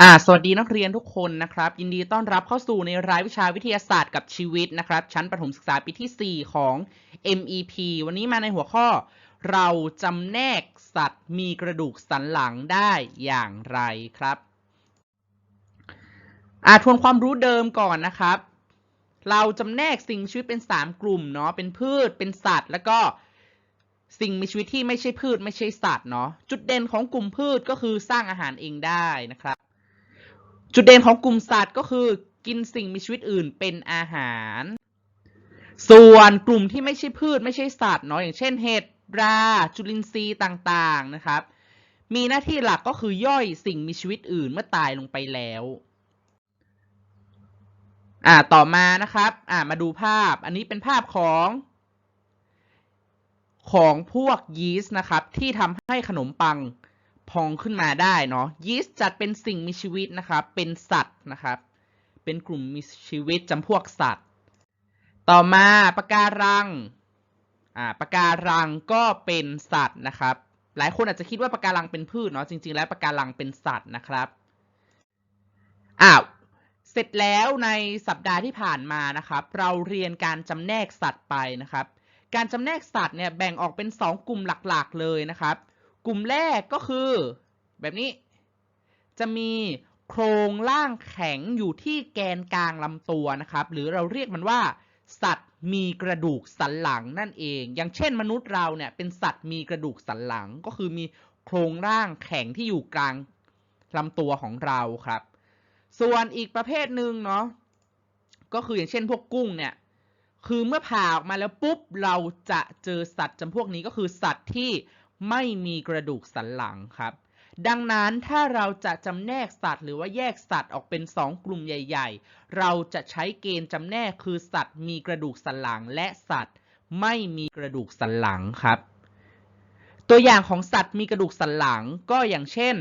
อ่าสวัสดีนักเรียนทุกคนนะครับ ยินดีต้อนรับเข้าสู่ในรายวิชาวิทยาศาสตร์กับชีวิตนะครับ ชั้นประถมศึกษาปีที่ 4 ของ MEP วันนี้มาในหัวข้อ เราจำแนกสัตว์มีกระดูกสันหลังได้อย่างไรครับอ่าทวนความรู้เดิมก่อนนะครับ เราจำแนกสิ่งชีวิตเป็น 3 กลุ่มเนาะเป็นพืชเป็นสัตว์ แล้วก็สิ่งมีชีวิตที่ไม่ใช่พืชไม่ใช่สัตว์เนาะจุดเด่นของกลุ่มพืชก็คือสร้างอาหารเองได้นะครับ จุดเด่นของกลุ่มสัตว์ก็คือกินสิ่งมีชีวิตอื่นเป็นอาหาร ส่วนกลุ่มที่ไม่ใช่พืชไม่ใช่สัตว์เนาะอย่างเช่นเห็ดราจุลินทรีย์ต่างๆนะครับ มีหน้าที่หลักก็คือย่อยสิ่งมีชีวิตอื่นเมื่อตายลงไปแล้วอ่าต่อมานะครับอ่ามาดูภาพอันนี้เป็นภาพของของพวกยีสต์นะครับ ที่ทำให้ขนมปัง พองขึ้นมาได้เนาะยีสต์จัดเป็นสิ่งมีชีวิตนะครับ เป็นสัตว์นะครับ เป็นกลุ่มมีชีวิตจำพวกสัตว์ ต่อมาปะการังอ่าปะการังก็เป็นสัตว์นะครับ หลายคนอาจจะคิดว่าปะการังเป็นพืชเนาะจริง ๆ แล้วปะการังเป็นสัตว์นะครับอ้าวเสร็จแล้วในสัปดาห์ที่ผ่านมานะครับ เราเรียนการจำแนกสัตว์ไปนะครับ การจำแนกสัตว์เนี่ยแบ่งออกเป็น 2 กลุ่มหลักๆ เลยนะครับ กลุ่มแรกก็คือ แบบนี้ จะมีโครงร่างแข็งอยู่ที่แกนกลางลำตัวนะครับ หรือเราเรียกมันว่า สัตว์มีกระดูกสันหลังนั่นเอง อย่างเช่นมนุษย์เราเนี่ยเป็นสัตว์มีกระดูกสันหลัง ก็คือมีโครงร่างแข็งที่อยู่กลางลำตัวของเราครับ ส่วนอีกประเภทหนึ่งเนาะก็คืออย่างเช่นพวกกุ้งเนี่ยคือเมื่อผ่าออกมาแล้วปุ๊บเราจะเจอสัตว์จำพวกนี้ก็คือสัตว์ที่ ไม่มีกระดูกสันหลังครับ ดังนั้นถ้าเราจะจำแนกสัตว์ หรือว่าแยกสัตว์ออกเป็น 2 กลุ่มใหญ่ ๆ เราจะใช้เกณฑ์จำแนกคือสัตว์มีกระดูกสันหลังและสัตว์ ไม่มีกระดูกสันหลังครับ ตัวอย่างของสัตว์มีกระดูกสันหลังก็อย่างเช่น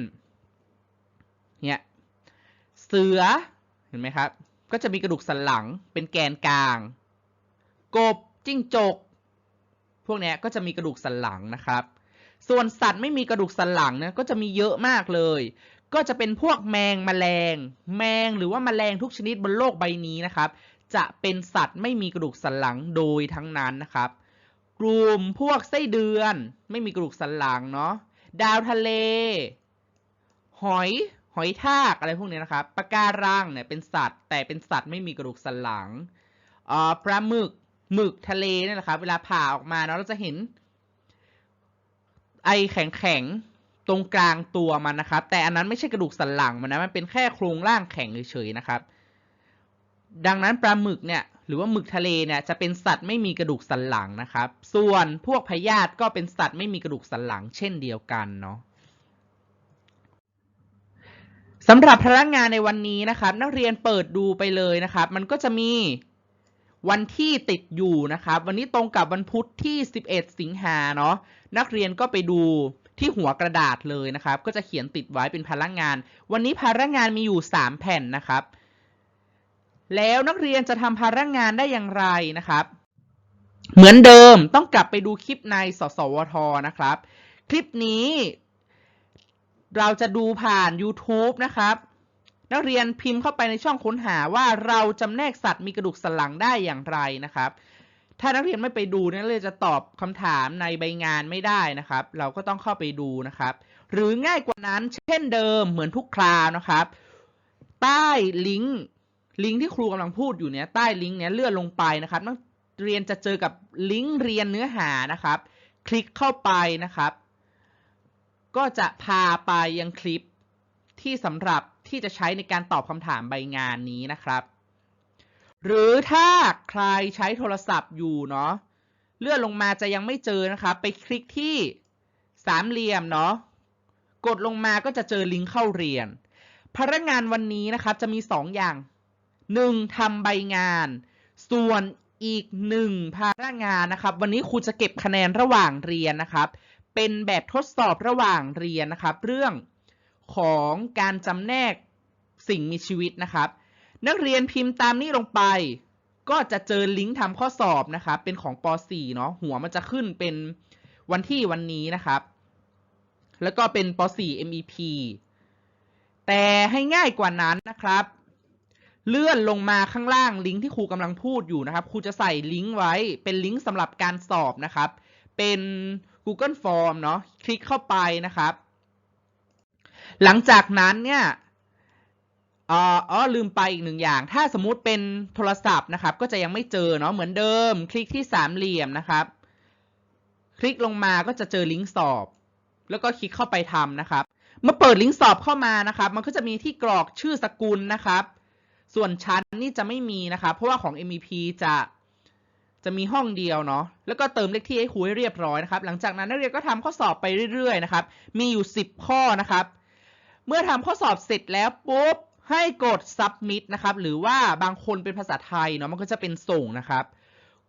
เนี่ยเสือเห็นไหมครับ ก็จะมีกระดูกสันหลังเป็นแกนกลาง กบจิ้งจก พวกนี้ก็จะมีกระดูกสันหลังนะครับ ส่วนสัตว์ไม่มีกระดูกสันหลังนี่ยก็จะมีเยอะมากเลย ก็จะเป็นพวกแมงมแมลง แมงหรือว่าแมลงทุกชนิดบนโลกใบนี้นะครับ จะเป็นสัตว์ไม่มีกระดูกสันหลังโดยทั้งนั้นนะครับ กลุ่มพวกไส้เดือนไม่มีกระดูกสันหลังเนาะดาวทะเล หอยหอยทากอะไรพวกนี้นะครับปะการังเนี่ยเป็นสัตว์ แต่เป็นสัตว์ไม่มีกระดูกสันหลังอ่าปลาหมึกหมึกทะเลเนี่ยนะครับ เวลาผ่าออกมาเนาะเราจะเห็น ไอแข็งๆตรงกลางตัวมันนะครับ แต่อันนั้นไม่ใช่กระดูกสันหลังมันนะมันเป็นแค่โครงร่างแข็งเฉยๆนะครับ ดังนั้นปลาหมึกเนี่ยหรือว่าหมึกทะเลเนี่ยจะเป็นสัตว์ไม่มีกระดูกสันหลังนะครับ ส่วนพวกพยาธิก็เป็นสัตว์ไม่มีกระดูกสันหลัง เช่นเดียวกันเนาะสำหรับพลังงานในวันนี้นะครับ นักเรียนเปิดดูไปเลยนะครับ มันก็จะมี วันที่ติดอยู่นะครับ วันนี้ตรงกับวันพุธที่ 11 สิงหาเนาะนักเรียนก็ไปดูที่หัวกระดาษเลยนะครับ ก็จะเขียนติดไว้เป็นพลังงาน วันนี้พลังงานมีอยู่ 3 แผ่นนะครับ แล้วนักเรียนจะทำพลังงานได้อย่างไรนะครับ เหมือนเดิมต้องกลับไปดูคลิปในสสวทนะครับ คลิปนี้ เราจะดูผ่าน YouTube นะครับ นักเรียนพิมพ์เข้าไปในช่องค้นหาว่าเราจำแนกสัตว์มีกระดูกสันหลังได้อย่างไรนะครับ ถ้านักเรียนไม่ไปดูนักเรียนจะตอบคำถามในใบงานไม่ได้นะครับ เราก็ต้องเข้าไปดูนะครับ หรือง่ายกว่านั้นเช่นเดิมเหมือนทุกคราวนะครับ ใต้ลิงก์ลิงก์ที่ครูกำลังพูดอยู่เนี้ยใต้ลิงก์เนี้ยเลื่อนลงไปนะครับนักเรียนจะเจอกับลิงก์เรียนเนื้อหานะครับ คลิกเข้าไปนะครับ ก็จะพาไปยังคลิป ที่สำหรับที่จะใช้ในการตอบคำถามใบงานนี้นะครับ หรือถ้าใครใช้โทรศัพท์อยู่เนาะเลื่อนลงมาจะยังไม่เจอนะครับ ไปคลิกที่สามเหลี่ยมเนาะกดลงมาก็จะเจอลิงก์เข้าเรียน พนักงานวันนี้นะครับจะมี 2 อย่าง 1. ทำใบงาน ส่วนอีกหนึ่งพนักงานนะครับ วันนี้ครูจะเก็บคะแนนระหว่างเรียนนะครับ เป็นแบบทดสอบระหว่างเรียนนะครับ เรื่อง ของการจำแนกสิ่งมีชีวิตนะครับ นักเรียนพิมพ์ตามนี้ลงไป ก็จะเจอลิงก์ทำข้อสอบนะครับ เป็นของป .4 เนาะหัวมันจะขึ้นเป็นวันที่วันนี้นะครับ แล้วก็เป็นป .4 MEP แต่ให้ง่ายกว่านั้นนะครับ เลื่อนลงมาข้างล่างลิงก์ที่ครูกำลังพูดอยู่นะครับครูจะใส่ลิงก์ไว้เป็นลิงก์สำหรับการสอบนะครับ เป็น Google Form เนาะคลิกเข้าไปนะครับ หลังจากนั้นเนี่ยอ๋ออลืมไปอีกหนึ่งอย่าง ถ้าสมมุติเป็นโทรศัพท์นะครับ ก็จะยังไม่เจอเนาะเหมือนเดิม คลิกที่สามเหลี่ยมนะครับ คลิกลงมาก็จะเจอลิงก์สอบ แล้วก็คลิกเข้าไปทำนะครับเมื่อเปิดลิงก์สอบเข้ามานะครับ มันก็จะมีที่กรอกชื่อสกุลนะครับ ส่วนชั้นนี่จะไม่มีนะครับ เพราะว่าของ MEP จะจะมีห้องเดียวเนาะ แล้วก็เติมเลขที่ให้ครูให้เรียบร้อยนะครับ หลังจากนั้นนักเรียนก็ทำข้อสอบไปเรื่อยๆนะครับ มีอยู่ 10 ข้อนะครับ เมื่อทำข้อสอบเสร็จแล้วปุ๊บให้กด submit นะครับ หรือว่าบางคนเป็นภาษาไทยเนาะมันก็จะเป็นส่งนะครับ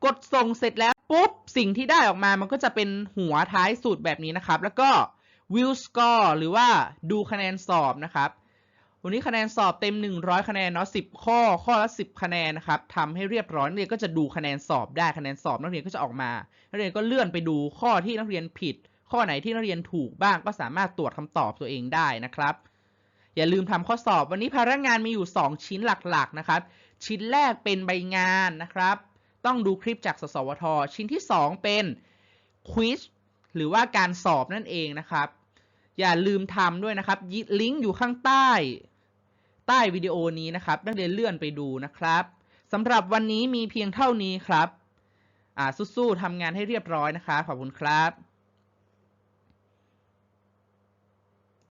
กดส่งเสร็จแล้วปุ๊บสิ่งที่ได้ออกมามันก็จะเป็นหัวท้ายสุดแบบนี้นะครับ แล้วก็ view score หรือว่าดูคะแนนสอบนะครับ วันนี้คะแนนสอบเต็ม 100 คะแนนเนาะ10 ข้อ ข้อละ 10 คะแนนนะครับทำให้เรียบร้อยนักเรียนก็จะดูคะแนนสอบได้คะแนนสอบนักเรียนก็จะออกมา นักเรียนก็เลื่อนไปดูข้อที่นักเรียนผิด ข้อไหนที่นักเรียนถูกบ้างก็สามารถตรวจคำตอบตัวเองได้นะครับ อย่าลืมทำข้อสอบวันนี้ภาระงานมีอยู่ 2 ชิ้นหลักๆนะครับ ชิ้นแรกเป็นใบงานนะครับ ต้องดูคลิปจากสสวท ชิ้นที่ 2 เป็นควิสหรือว่าการสอบนั่นเองนะครับ อย่าลืมทำด้วยนะครับยิลิงก์อยู่ข้างใต้ใต้วิดีโอนี้นะครับนักเรียนเลื่อนไปดูนะครับสำหรับวันนี้มีเพียงเท่านี้ครับ อ่าสู้ๆทำงานให้เรียบร้อยนะคะ ขอบคุณครับ